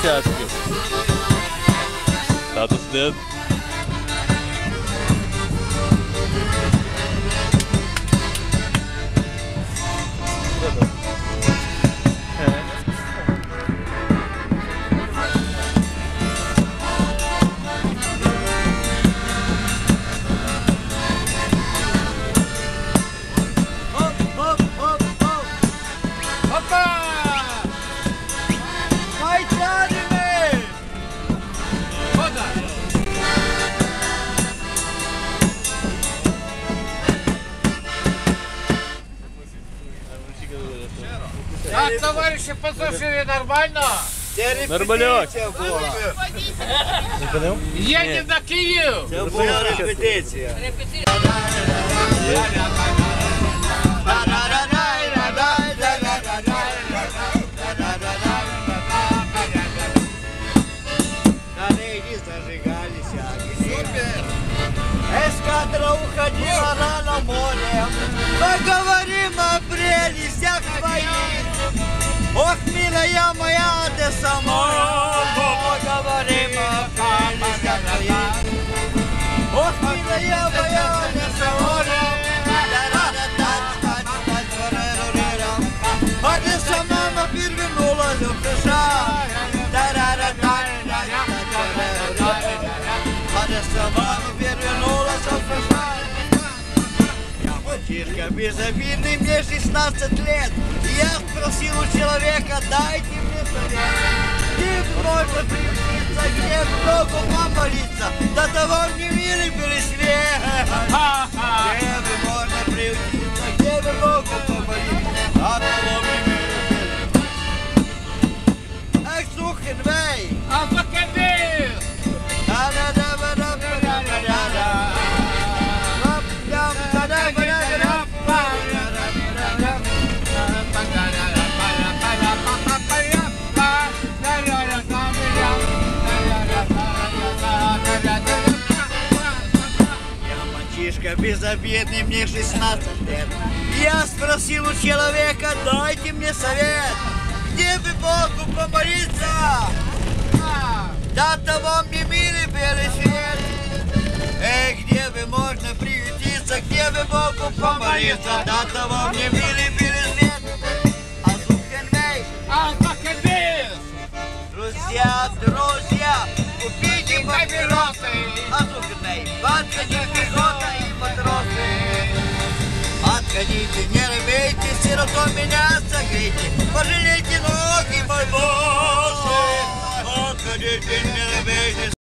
Fantastic. About to. Так, товарищи пассажиры, нормально? Нормальок. Едем на Киев! Це була репетиція. На огни. Эскадра уходила рано морем. Поговорим о твоих. Ох, милая моя Одесса, поговорим Мальчишка безобидный, мне 16 лет. Я спросил у человека, дайте мне совет. Где можно приютиться, где в Богу помолиться, до того мне милый пересвет. Где можно приютиться, где бы Богу помолиться, до того мне милый пересвет. Эх, сухин, вей! Алфакадис! Мальчишка безобидный, мне 16 лет. Я спросил у человека, дайте мне совет, где бы Богу помолиться? До того мне милый белый свет. Эй, где бы можно приютиться, где бы Богу помолиться? До того мне милый белый свет. А Алфакадис! друзья, друзья, купите папиросы. Папиросы! А Зухенвей, подходите пехота и матросы. Отходите, не рыбейте, сироту меня согрейте, пожалейте ноги, мой боже. Отходите, не рыбейте,